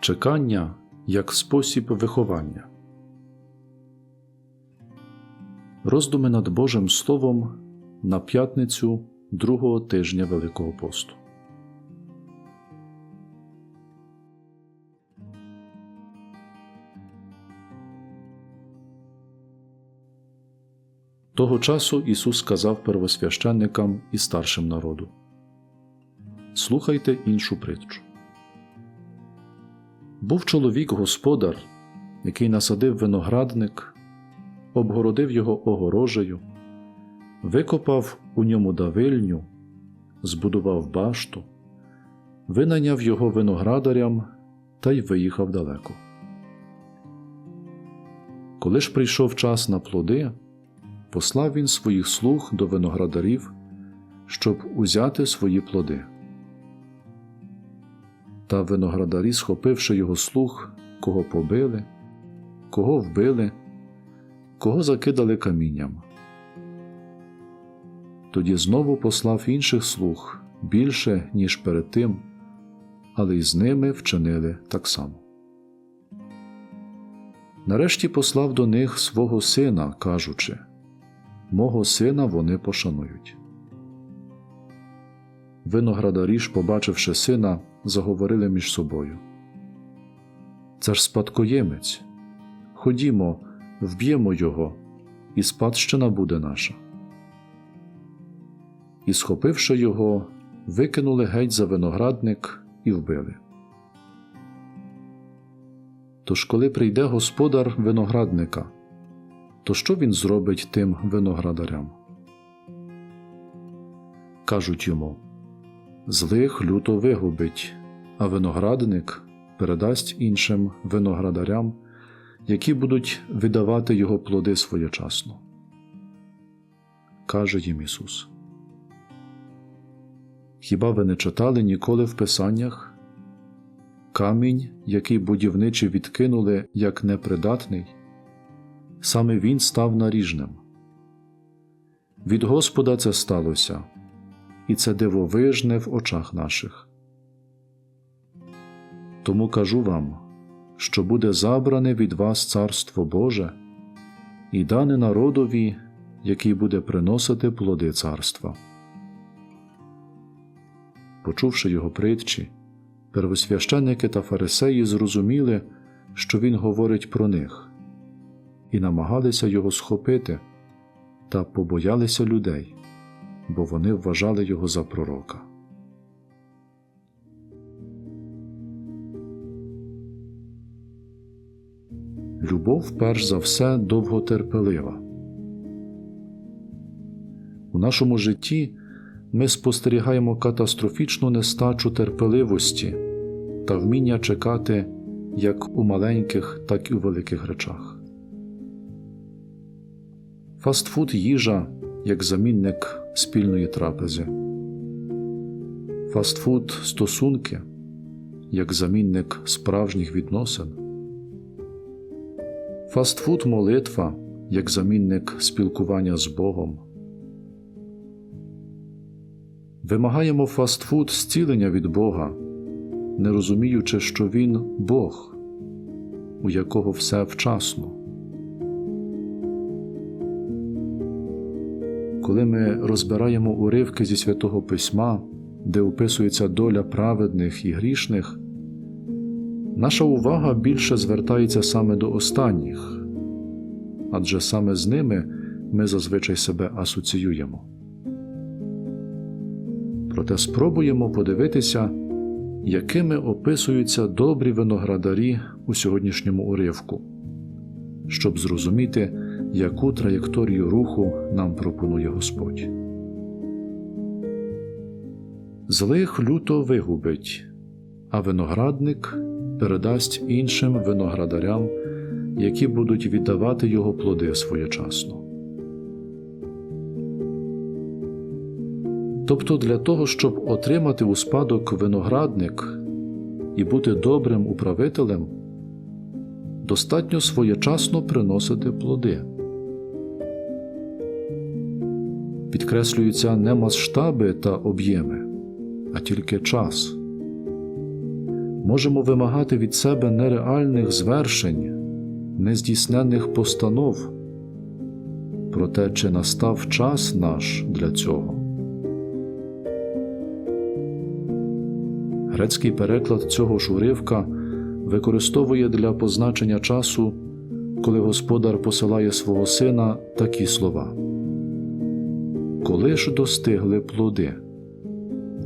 Чекання як спосіб виховання. Роздуми над Божим Словом на п'ятницю другого тижня Великого посту. Того часу Ісус сказав первосвященникам і старшим народу Слухайте іншу притчу. Був чоловік господар, який насадив виноградник, обгородив його огорожею, викопав у ньому давильню, збудував башту, винайняв його виноградарям та й виїхав далеко. Коли ж прийшов час на плоди, послав він своїх слуг до виноградарів, щоб узяти свої плоди. Та виноградарі, схопивши його слуг, кого побили, кого вбили, кого закидали камінням. Тоді знову послав інших слуг більше, ніж перед тим, але й з ними вчинили так само. Нарешті послав до них свого сина, кажучи Мого сина вони пошанують. Виноградарі ж, побачивши сина, заговорили між собою. Це ж спадкоємець. Ходімо, вб'ємо його, і спадщина буде наша. І, схопивши його, викинули геть за виноградник і вбили. Тож, коли прийде господар виноградника, то що він зробить тим виноградарям? Кажуть йому злих люто вигубить, а виноградник передасть іншим виноградарям, які будуть видавати його плоди своєчасно. Каже їм Ісус. Хіба ви не читали ніколи в Писаннях? Камінь, який будівничі відкинули як непридатний, саме він став наріжним. Від Господа це сталося, і це дивовижне в очах наших. Тому кажу вам, що буде забране від вас Царство Боже і дане народові, який буде приносити плоди царства. Почувши його притчі, первосвященники та фарисеї зрозуміли, що він говорить про них, і намагалися його схопити та побоялися людей, бо вони вважали його за пророка. Любов, перш за все, довготерпелива. У нашому житті ми спостерігаємо катастрофічну нестачу терпеливості та вміння чекати як у маленьких, так і у великих речах. Фастфуд їжа як замінник спільної трапези, фастфуд стосунки як замінник справжніх відносин, фастфуд молитва як замінник спілкування з Богом. Вимагаємо фастфуд зцілення від Бога, не розуміючи, що Він Бог, у якого все вчасно. Коли ми розбираємо уривки зі святого Письма, де описується доля праведних і грішних, наша увага більше звертається саме до останніх, адже саме з ними ми зазвичай себе асоціюємо. Проте спробуємо подивитися, якими описуються добрі виноградарі у сьогоднішньому уривку, щоб зрозуміти, яку траєкторію руху нам пропонує Господь. Злих люто вигубить, а виноградник передасть іншим виноградарям, які будуть віддавати його плоди своєчасно. Тобто для того, щоб отримати у спадок виноградник і бути добрим управителем, достатньо своєчасно приносити плоди. Підкреслюються не масштаби та об'єми, а тільки час. можемо вимагати від себе нереальних звершень, нездійсненних постанов. Проте чи настав час наш для цього? Грецький переклад цього ж уривка використовує для позначення часу, коли господар посилає свого сина такі слова. Коли ж достигли плоди,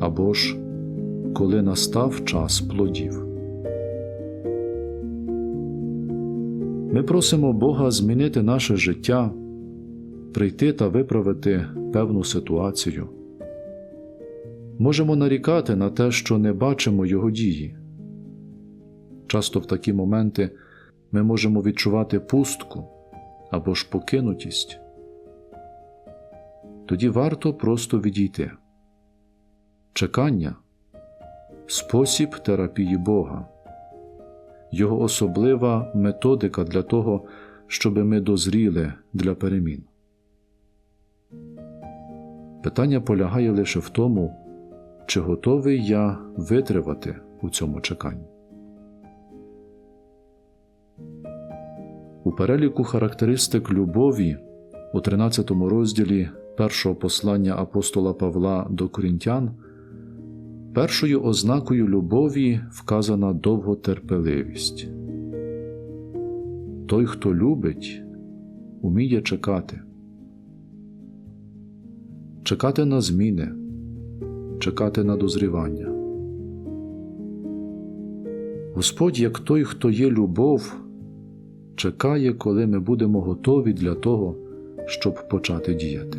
або ж коли настав час плодів. Ми просимо Бога змінити наше життя, прийти та виправити певну ситуацію. Можемо нарікати на те, що не бачимо Його дії. Часто в такі моменти ми можемо відчувати пустку або ж покинутість. Тоді варто просто відійти. Чекання спосіб терапії Бога, Його особлива методика для того, щоби ми дозріли для перемін. Питання полягає лише в тому, чи готовий я витривати у цьому чеканні. У переліку характеристик любові у 13 розділі першого послання апостола Павла до Корінтян першою ознакою любові вказана довготерпеливість. Той, хто любить, уміє чекати, чекати на зміни, чекати на дозрівання. Господь, як той, хто є любов, чекає, коли ми будемо готові для того, щоб почати діяти.